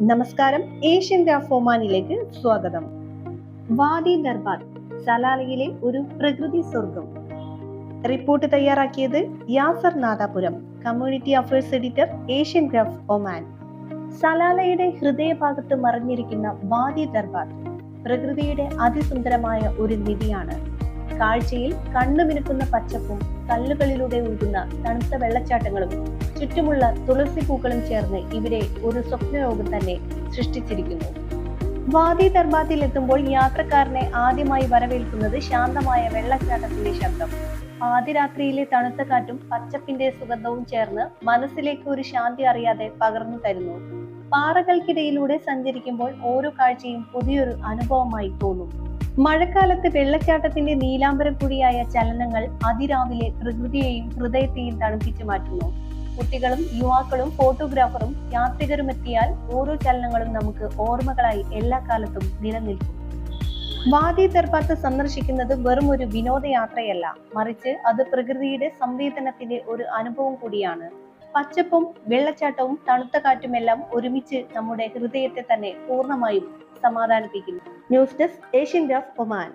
നമസ്കാരം. Asian graph ഒമാനിലേക്ക് സ്വാഗതം. വാദി ദർബാർ സലാലയിലെ ഒരു പ്രകൃതി സ്വർഗം റിപ്പോർട്ട് തയ്യാറാക്കിയത് Yasar Nadapuram community affairs editor Asian Graph Oman. സലാലയുടെ ഹൃദയഭാഗത്ത് മറിഞ്ഞിരിക്കുന്ന വാദി ദർബാർ പ്രകൃതിയുടെ അതിസുന്ദരമായ ഒരു നിധിയാണ് കാഴ്ചയിൽ കണ്ണുമിനുക്കുന്ന പച്ചപ്പും കല്ലുകളിലൂടെ ഒഴുകുന്ന തണുത്ത വെള്ളച്ചാട്ടങ്ങളും ചുറ്റുമുള്ള തുളസി പൂക്കളും ചേർന്ന് ഇവിടെ ഒരു സ്വപ്നലോകം തന്നെ സൃഷ്ടിച്ചിരിക്കുന്നു. വാദി ദർബാത്തിൽ എത്തുമ്പോൾ യാത്രക്കാരനെ ആദ്യമായി വരവേൽക്കുന്നത് ശാന്തമായ വെള്ളച്ചാട്ടത്തിന്റെ ശബ്ദം. ആദ്യരാത്രിയിലെ തണുത്ത കാറ്റും പച്ചപ്പിന്റെ സുഗന്ധവും ചേർന്ന് മനസ്സിലേക്ക് ഒരു ശാന്തി അറിയാതെ പകർന്നു തരുന്നു. പാറകൾക്കിടയിലൂടെ സഞ്ചരിക്കുമ്പോൾ ഓരോ കാഴ്ചയും പുതിയൊരു അനുഭവമായി തോന്നും. മഴക്കാലത്ത് വെള്ളച്ചാട്ടത്തിന്റെ നീലാംബരം കൂടിയായ ചലനങ്ങൾ അതിരാവിലെ പ്രകൃതിയെയും ഹൃദയത്തെയും തണുപ്പിച്ചു മാറ്റുന്നു. കുട്ടികളും യുവാക്കളും ഫോട്ടോഗ്രാഫറും യാത്രികരും എത്തിയാൽ ഓരോ ചലനങ്ങളും നമുക്ക് ഓർമ്മകളായി എല്ലാ കാലത്തും നിലനിൽക്കും. വാദി ദർബാത്ത് സന്ദർശിക്കുന്നത് വെറും ഒരു വിനോദയാത്രയല്ല. മറിച്ച് അത് പ്രകൃതിയുടെ സംവേദനത്തിന്റെ ഒരു അനുഭവം കൂടിയാണ്. പച്ചപ്പും വെള്ളച്ചാട്ടവും തണുത്ത കാറ്റുമെല്ലാം ഒരുമിച്ച് നമ്മുടെ ഹൃദയത്തെ തന്നെ പൂർണമായും സമാധാനിപ്പിക്കുന്നു. News desk Asian Graph Oman.